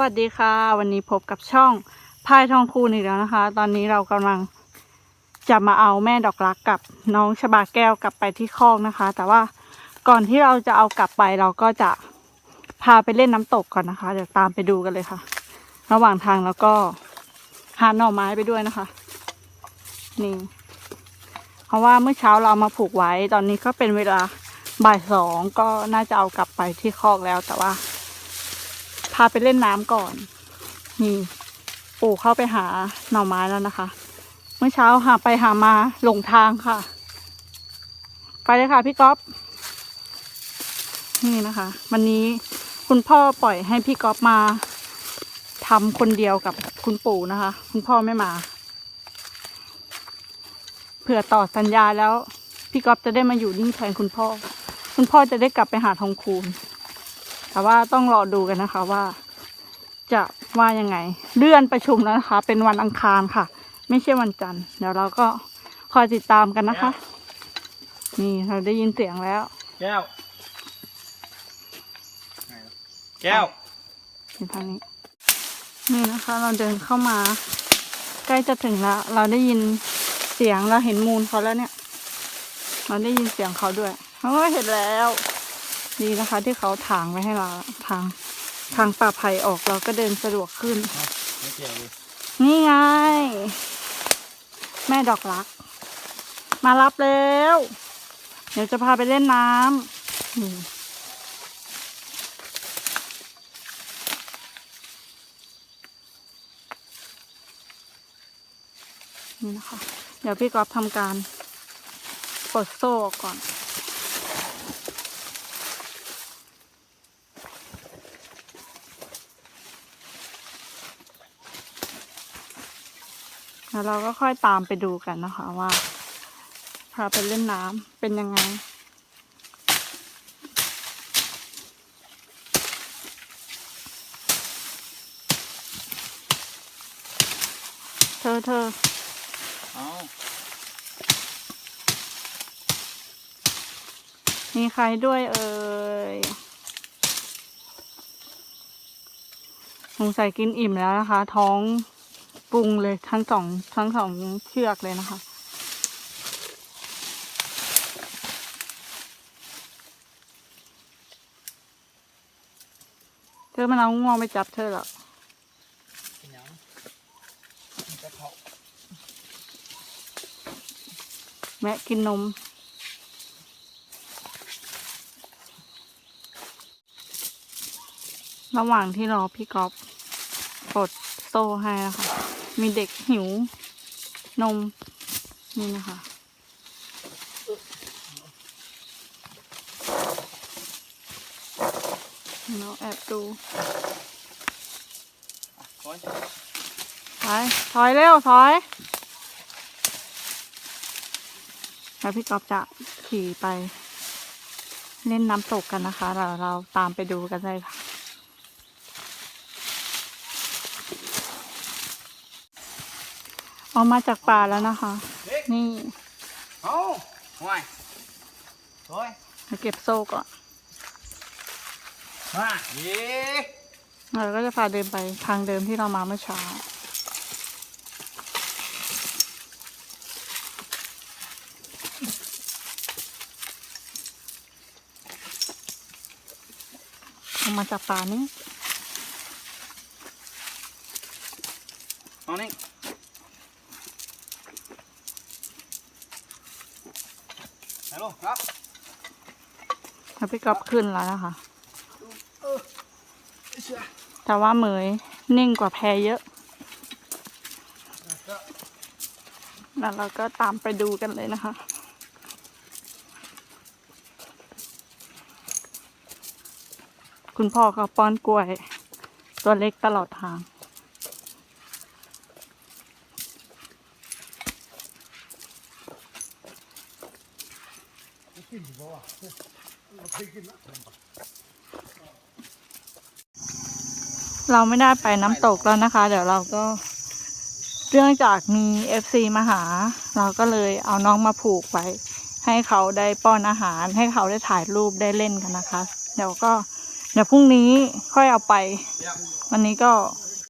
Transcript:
วัสดีค่ะ วันนี้พบกับช่องพายทองคูณอีกแล้วนะคะ ตอนนี้เรากำลังจะมาเอาแม่ดอกรักกับน้องชบาแก้วกลับไปที่คอกนะคะ แต่ว่าก่อนที่เราจะเอากลับไปเราก็จะพาไปเล่นน้ำตกก่อนนะคะ เดี๋ยวตามไปดูกันเลยค่ะ ระหว่างทางแล้วก็หาหน่อไม้ไปด้วยนะคะ นี่ เพราะว่าเมื่อเช้าเราเอามาผูกไว้ ตอนนี้ก็เป็นเวลาบ่ายสองก็น่าจะเอากลับไปที่คอกแล้วแต่ว่า พาไปเล่นน้ำก่อน นี่ปู่เข้าไปหาหน่อไม้แล้วนะคะ เมื่อเช้าหาไปหามาหลงทางค่ะ ไปเลยค่ะพี่ก๊อฟนี่นะคะ วันนี้คุณพ่อปล่อยให้พี่ก๊อฟมาทำคนเดียวกับคุณปู่นะคะ คุณพ่อไม่มาเผื่อต่อสัญญาแล้ว พี่ก๊อฟจะได้มาอยู่นิ่งแทนคุณพ่อ คุณพ่อจะได้กลับไปหาทองคูณ แต่ว่าต้องรอดูกันนะคะว่า จะว่ายังไง เลื่อนประชุมแล้วนะคะ เป็นวันอังคารค่ะ ไม่ใช่วันจันทร์เดี๋ยวเราก็คอยติดตามกันนะคะ นี่เราได้ยินเสียงแล้ว แก้ว แก้วอยู่ทางนี้ นี่นะคะ เราเดินเข้ามา ใกล้จะถึงแล้ว เราได้ยินเสียงเราเห็นมูลเขาแล้วเนี่ย เราได้ยินเสียงเขาด้วยเขาก็เห็นแล้ว ดีนะคะที่เขาถางไว้ให้เราทางทางป่าไผ่ออกเราก็เดินสะดวกขึ้น ไม่เกี่ยวเลยนี่ไง แม่ดอกรัก มารับแล้ว เดี๋ยวจะพาไปเล่นน้ำนี่นี่นะคะ เดี๋ยวพี่กอฟทำการปลดโซ่ออกก่อน แล้วเราก็ค่อยตามไปดูกันนะคะว่าพาไปเล่นน้ำเป็นยังไง เธอเธอเอามีใครด้วยเอ่ยสงสัยกินอิ่มแล้วนะคะ ท้อง รุงเลยทั้งสองทั้งสองเชือกเลยนะคะเธอมันเอางวงไปจับเธอหรอแม่กินนม ระหว่างที่รอพี่ก๊อฟปลดโซ่ให้นะคะ มีเด็กหิวนม นี่นะคะ เราแอบดูถอย ถอยเร็ว ถอยแล้วพี่ก๊อฟจะขี่ไป เล่นน้ำตกกันนะคะ เราเราตามไปดูกันเลยค่ะ ออกมาจากป่าแล้วนะคะเด็กนี่เอาห่วยโอ้ยมาเก็บโซ่ก่อนมาเย้เราก็จะพาเดินไปทางเดิมที่เรามาเมื่อเช้า ออกมาจากป่านี้เอานี่ ลโหลครับแล้วพี่ก๊อฟขึ้นแล้วนะคะเออเชื่อแต่ว่าเหมยนิ่งกว่าแพเยอะก็แล้วเราก็ตามไปดูกันเลยนะคะคุณพ่อก็ป้อนกล้วย ตัวเล็กตลอดทาง เราไม่ได้ไปน้ำตกแล้วนะคะ เดี๋ยวเราก็เรื่องจากมีเอฟซีมาหา เราก็เลยเอาน้องมาผูกไว้ให้เขาได้ป้อนอาหาร ให้เขาได้ถ่ายรูปได้เล่นกันนะคะ เดี๋ยวก็เดี๋ยวพรุ่งนี้ค่อยเอาไป วันนี้ก็